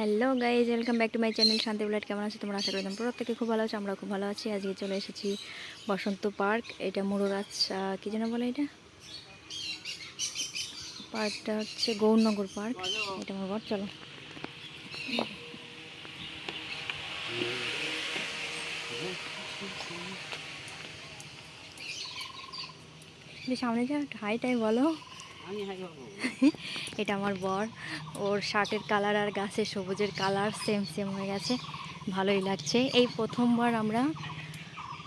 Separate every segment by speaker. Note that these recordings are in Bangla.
Speaker 1: Hello guys welcome back to my channel Shanti bullet কেমন আছে? তোমরা আশা করি তোমরা প্রত্যেকে খুব ভালো আছো আমরা খুব ভালো আছি। আজকে চলে এসেছি বসন্ত পার্ক। এটা আহ, কি যেন বলে এটা? পার্কটা হচ্ছে গৌরনগর পার্ক। এটা আমার বর চলো। সামনে যা হাই টাই বলো। এটা আমার বর। ওর শার্টের কালার আর গাছের সবুজের কালার সেম সেম হয়ে গেছে। ভালোই লাগছে। এই প্রথমবার আমরা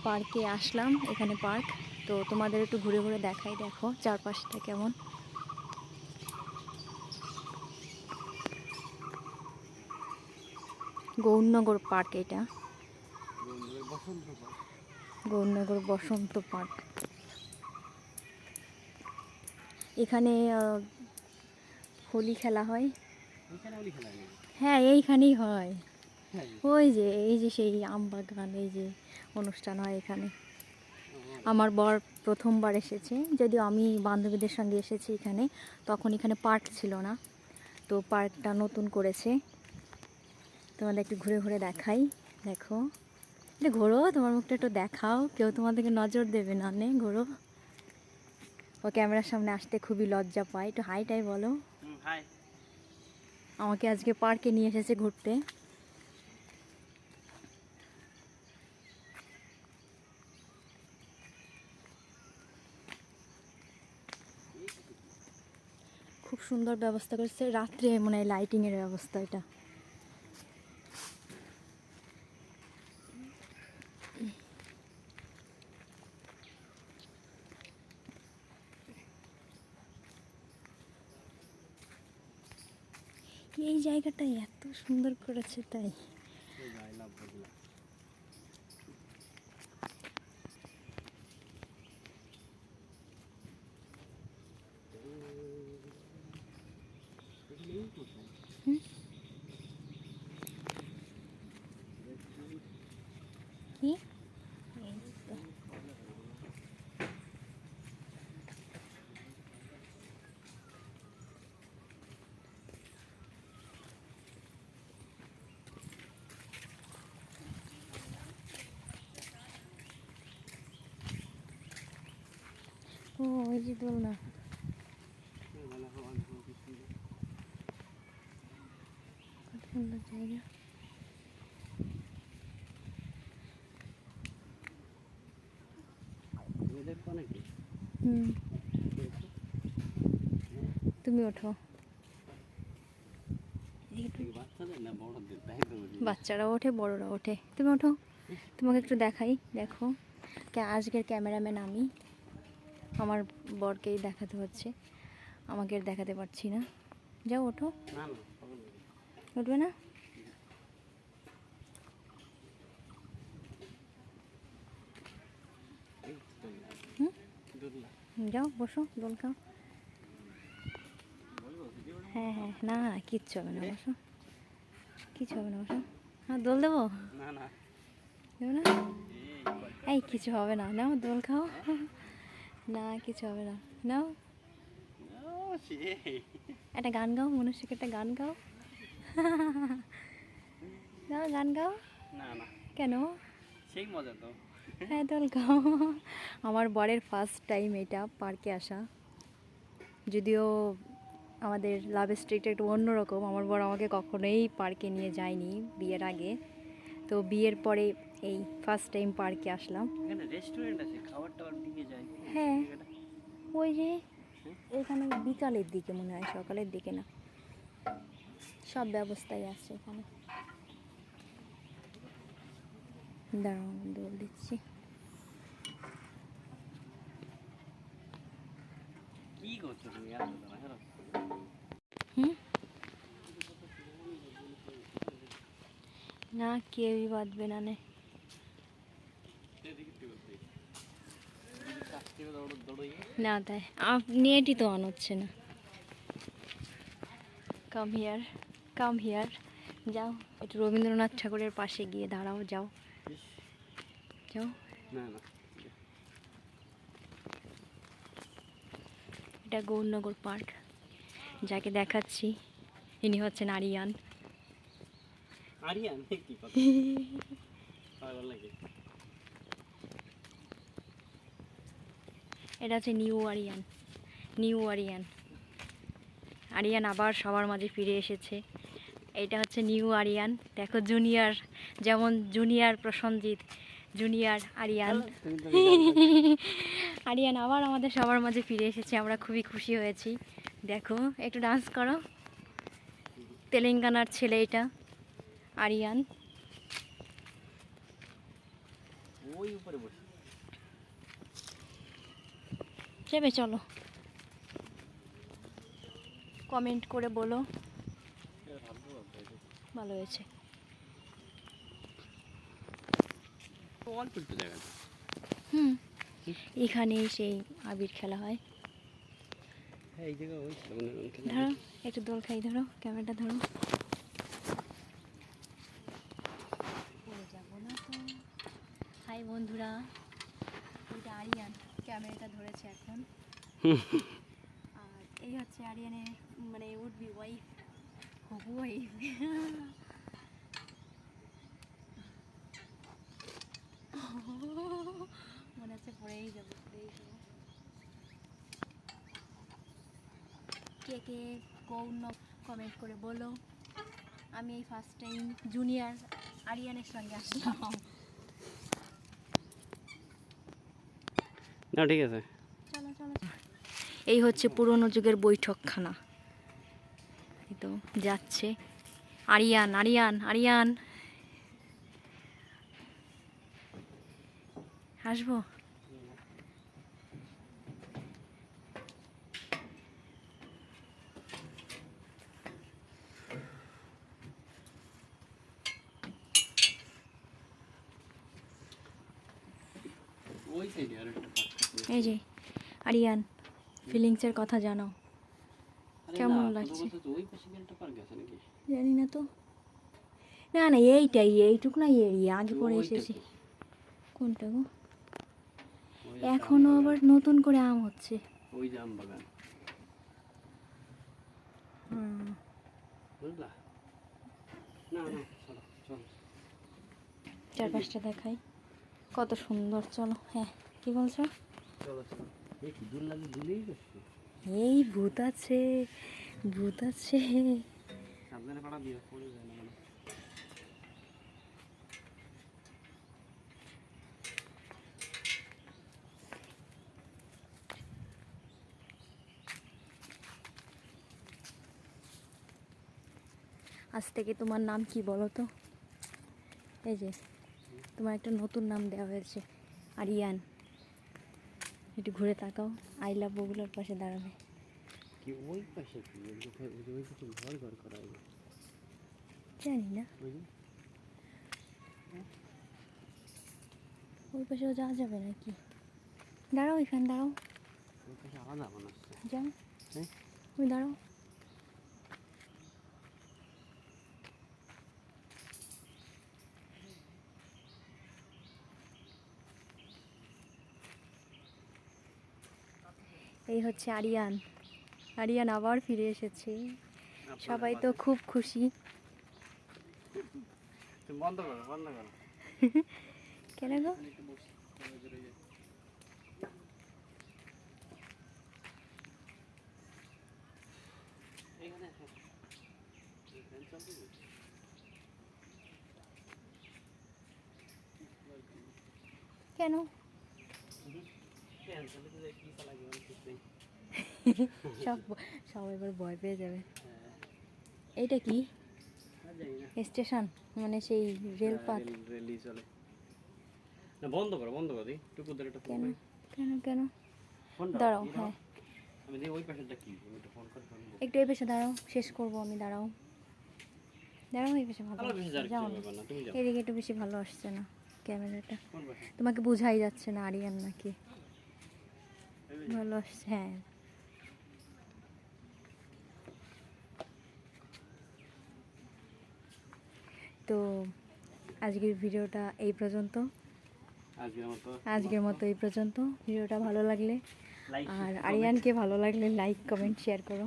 Speaker 1: পার্কে আসলাম এখানে পার্ক। তো তোমাদের একটু ঘুরে ঘুরে দেখাই দেখো চারপাশটা কেমন। গৌরনগর পার্ক এটা। গৌরনগর বসন্ত পার্ক। এখানে হোলি খেলা হয়। হ্যাঁ এইখানেই হয়।
Speaker 2: হ্যাঁ
Speaker 1: ওই যে এই যে সেই আম বাগান এই যে অনুষ্ঠান হয় এখানে। আমার বর প্রথমবার এসেছে। যদিও আমি বান্ধবীদের সঙ্গে এসেছি এখানে তখন এখানে পার্ক ছিল না। তো পার্কটা নতুন করেছে। তোমাদের একটু ঘুরে ঘুরে দেখাই। দেখো। ঘোরো তোমার মুখটা একটু দেখাও। কেউ তোমাদেরকে নজর দেবে না নে ঘোরো। ও ক্যামেরার সামনে আসতে খুবই লজ্জা পায়। একটু হাইটাই বলো। আমাকে আজকে পার্কে নিয়ে এসেছে ঘুরতে। খুব সুন্দর ব্যবস্থা করেছে। রাত্রে মনে হয় লাইটিংয়ের ব্যবস্থা এটা। এই জায়গাটা এত সুন্দর করেছে তাই? হুম? কি এই তো। ও ওই। কত
Speaker 2: তুমি
Speaker 1: ওঠো। বাচ্চারা ওঠে বড়রা ওঠে। তুমি ওঠো। তোমাকে একটু দেখাই, দেখো। আজকের ক্যামেরাম্যান আমি। আমার বরকেই দেখাতে হচ্ছে। আমাকে দেখাতে পারছি না। যাও ওঠো? উঠবে না? যাও বসো দোল খাও? হ্যাঁ হ্যাঁ না না কিচ্ছু হবে না বসো। কিচ্ছু হবে না বসো। হ্যাঁ দোল দেবো?
Speaker 2: না না। এই
Speaker 1: এই কিছু হবে না। নাও দোল খাও। না কিছু হবে না। নাও। একটা গান গাও মনুষ্যকে একটা গান গাও। গাও গান গাও?
Speaker 2: না না।
Speaker 1: কেন?
Speaker 2: সেই মজা তো।
Speaker 1: হ্যাঁ দোল গাও। আমার বরের ফার্স্ট টাইম এটা পার্কে আসা। যদিও আমাদের লাভ স্ট্রিট একটু অন্যরকম আমার বর আমাকে কখনোই পার্কে নিয়ে যায়নি বিয়ের আগে। তো বিয়ের পরে এই ফার্স্ট টাইম পার্কে আসলাম।
Speaker 2: এখানে রেস্টুরেন্ট আছে খাবার টাবার দিয়ে যায়।
Speaker 1: হ্যাঁ। ওই যে এখানে বিকালের দিকে মনে হয় সকালের দিকে না। সব ব্যবস্থাই আছে এখানে। দাঁড়াও আমি দৌড় দিচ্ছি।
Speaker 2: কি করছ তুমি।
Speaker 1: হুম? না কেউই বাঁধবে না নে
Speaker 2: এদিকে একটু করতে। এদিকে কাছ থেকে দৌড়ো- দৌড়িয়ে।
Speaker 1: না তাই। আপনি এটি তো অন হচ্ছে না। কাম হিয়ার কাম হিয়ার যাও একটু রবীন্দ্রনাথ ঠাকুরের পাশে গিয়ে দাঁড়াও যাও। যাও।
Speaker 2: না না।
Speaker 1: এটা গৌরনগর পার্ক। যাকে দেখাচ্ছি ইনি হচ্ছেন আরিয়ান।
Speaker 2: আরিয়ান? কি কথা? পাগল
Speaker 1: এটা হচ্ছে নিউ আরিয়ান। নিউ আরিয়ান। আরিয়ান আবার সবার মাঝে ফিরে এসেছে। এটা হচ্ছে নিউ আরিয়ান। দেখো জুনিয়র যেমন জুনিয়র প্রসঞ্জিৎ জুনিয়র আরিয়ান। আরিয়ান আবার আমাদের সবার মাঝে ফিরে এসেছে। আমরা খুবই খুশি হয়েছি। দেখো একটু ডান্স করো। তেলেঙ্গানার ছেলে এটা আরিয়ান।
Speaker 2: ওই উপরে বসে।
Speaker 1: চেপে চলো। কমেন্ট করে বলো। ভালো হয়েছে। হুম, এখানেই সেই আবির খেলা হয়। ধরো, একটু দোল খাই, ধরো ক্যামেরাটা ধরো। হাই বন্ধুরা। ক্যামেরাটা ধরেছে এখন। আর এই হচ্ছে আরিয়ানের মানে উড বি ওয়াইফ হবু ওয়াইফ মনে হচ্ছে পড়েই যাব পড়েই যাব। কে কে কোন কমেন্ট করে বলো। আমি এই ফার্স্ট টাইম জুনিয়র আরিয়ানের সঙ্গে আসলাম।
Speaker 2: না ঠিক আছে।
Speaker 1: চলো চলো এই হচ্ছে পুরনো যুগের বৈঠকখানা। এই তো যাচ্ছে। আরিয়ান আরিয়ান আরিয়ান। আসব?
Speaker 2: ওই সাইডে আর একটা।
Speaker 1: এই যে আরিয়ান ফিলিংসের কথা জানো কেমন লাগছে? জানি না তো। না না এইটাই এইটুক না এরিয়া আগে পরে এসেছি। কোনটা গো?
Speaker 2: এখনও
Speaker 1: আবার নতুন করে আম হচ্ছে।
Speaker 2: ওই যে আম বাগান।
Speaker 1: হুম,
Speaker 2: না না চলো চলো।
Speaker 1: চারপাশটা দেখাই। কত সুন্দর চলো হ্যাঁ কি বলছো?
Speaker 2: এই
Speaker 1: ভূত আছে ভূত আছে। আজ থেকে তোমার নাম কি বলো তো? এই যে, তোমার একটা নতুন নাম দেওয়া হয়েছে, আরিয়ান। একটু ঘুরে তাকাও। আই লাভ বগুলার পাশে দাঁড়াবে।
Speaker 2: কি ওই পাশে কি? ওই কিছু ঘর ঘর করা
Speaker 1: জানি না।
Speaker 2: ওই
Speaker 1: পাশেও যাওয়া যাবে নাকি? দাঁড়াও এখানে দাঁড়াও।
Speaker 2: ওই পাশে আলাদা মনে হচ্ছে
Speaker 1: যাও।
Speaker 2: হ্যাঁ?
Speaker 1: ওই দাঁড়াও। এই হচ্ছে আরিয়ান। আরিয়ান আবার ফিরে এসেছে। সবাই তো খুব খুশি।
Speaker 2: বন্ধ করো বন্ধ করো।
Speaker 1: কেন গো। কেন? সব সব এবার ভয় পেয়ে যাবে।
Speaker 2: হ্যাঁ,
Speaker 1: এইটা কি। স্টেশন মানে সেই রেলপথ
Speaker 2: হ্যাঁ, রেলই চলে। না, বন্ধ করো বন্ধ করো দিই। টুকু ধরে একটা ফোন
Speaker 1: কেন কেন? কেন দাঁড়াও হ্যাঁ।
Speaker 2: আমি দিই ওই পাশেরটা কি? একটু ফোন করে ফোন
Speaker 1: একটু এই পেশে দাঁড়াও শেষ করব আমি দাঁড়াও। দাঁড়াও এই পেশে ভালো যাও। এদিকে একটু বেশি ভালো আসছে না ক্যামেরাটা। তোমাকে বোঝাই যাচ্ছে না আরিয়ান নাকি। ভালো হ্যাঁ। তো আজকের ভিডিওটা এই পর্যন্ত।
Speaker 2: আজকের মতো।
Speaker 1: এই পর্যন্ত। ভিডিওটা ভালো লাগলে আর আরিয়ানকে ভালো লাগলে লাইক কমেন্ট শেয়ার করো।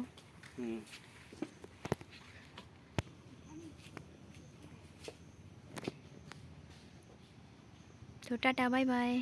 Speaker 1: তো টাটা বাই বাই।